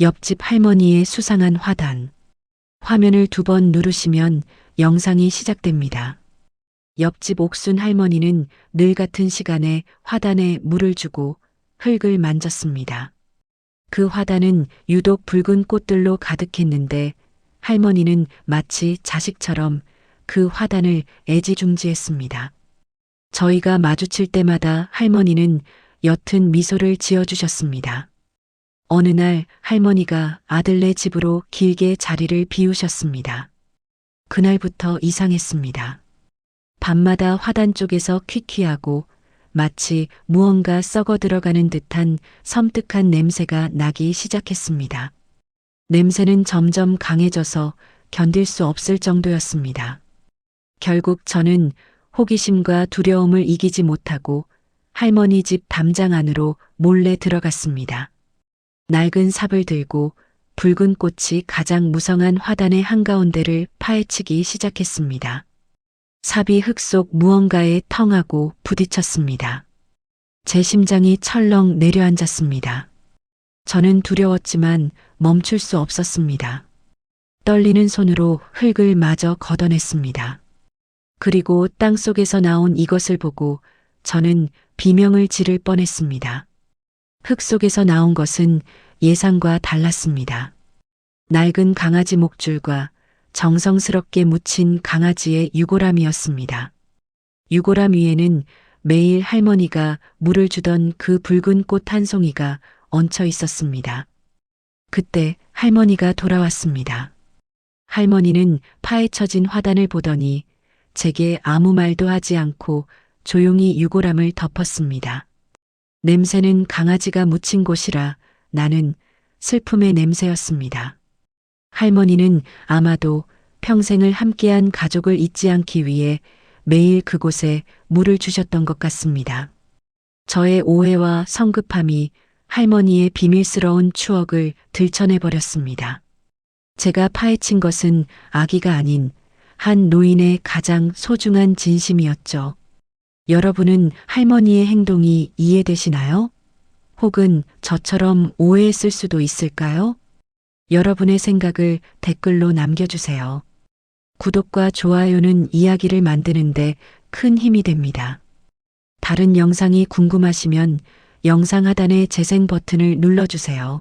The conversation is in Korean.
옆집 할머니의 수상한 화단. 화면을 두 번 누르시면 영상이 시작됩니다. 옆집 옥순 할머니는 늘 같은 시간에 화단에 물을 주고 흙을 만졌습니다. 그 화단은 유독 붉은 꽃들로 가득했는데 할머니는 마치 자식처럼 그 화단을 애지중지했습니다. 저희가 마주칠 때마다 할머니는 옅은 미소를 지어주셨습니다. 어느 날 할머니가 아들네 집으로 길게 자리를 비우셨습니다. 그날부터 이상했습니다. 밤마다 화단 쪽에서 퀴퀴하고 마치 무언가 썩어 들어가는 듯한 섬뜩한 냄새가 나기 시작했습니다. 냄새는 점점 강해져서 견딜 수 없을 정도였습니다. 결국 저는 호기심과 두려움을 이기지 못하고 할머니 집 담장 안으로 몰래 들어갔습니다. 낡은 삽을 들고 붉은 꽃이 가장 무성한 화단의 한가운데를 파헤치기 시작했습니다. 삽이 흙 속 무언가에 텅하고 부딪혔습니다. 제 심장이 철렁 내려앉았습니다. 저는 두려웠지만 멈출 수 없었습니다. 떨리는 손으로 흙을 마저 걷어냈습니다. 그리고 땅 속에서 나온 이것을 보고 저는 비명을 지를 뻔했습니다. 흙 속에서 나온 것은 예상과 달랐습니다. 낡은 강아지 목줄과 정성스럽게 묻힌 강아지의 유골함이었습니다. 유골함 위에는 매일 할머니가 물을 주던 그 붉은 꽃 한 송이가 얹혀 있었습니다. 그때 할머니가 돌아왔습니다. 할머니는 파헤쳐진 화단을 보더니 제게 아무 말도 하지 않고 조용히 유골함을 덮었습니다. 냄새는 강아지가 묻힌 곳이라 나는 슬픔의 냄새였습니다. 할머니는 아마도 평생을 함께한 가족을 잊지 않기 위해 매일 그곳에 물을 주셨던 것 같습니다. 저의 오해와 성급함이 할머니의 비밀스러운 추억을 들춰내버렸습니다. 제가 파헤친 것은 아기가 아닌 한 노인의 가장 소중한 진심이었죠. 여러분은 할머니의 행동이 이해되시나요? 혹은 저처럼 오해했을 수도 있을까요? 여러분의 생각을 댓글로 남겨주세요. 구독과 좋아요는 이야기를 만드는데 큰 힘이 됩니다. 다른 영상이 궁금하시면 영상 하단의 재생 버튼을 눌러주세요.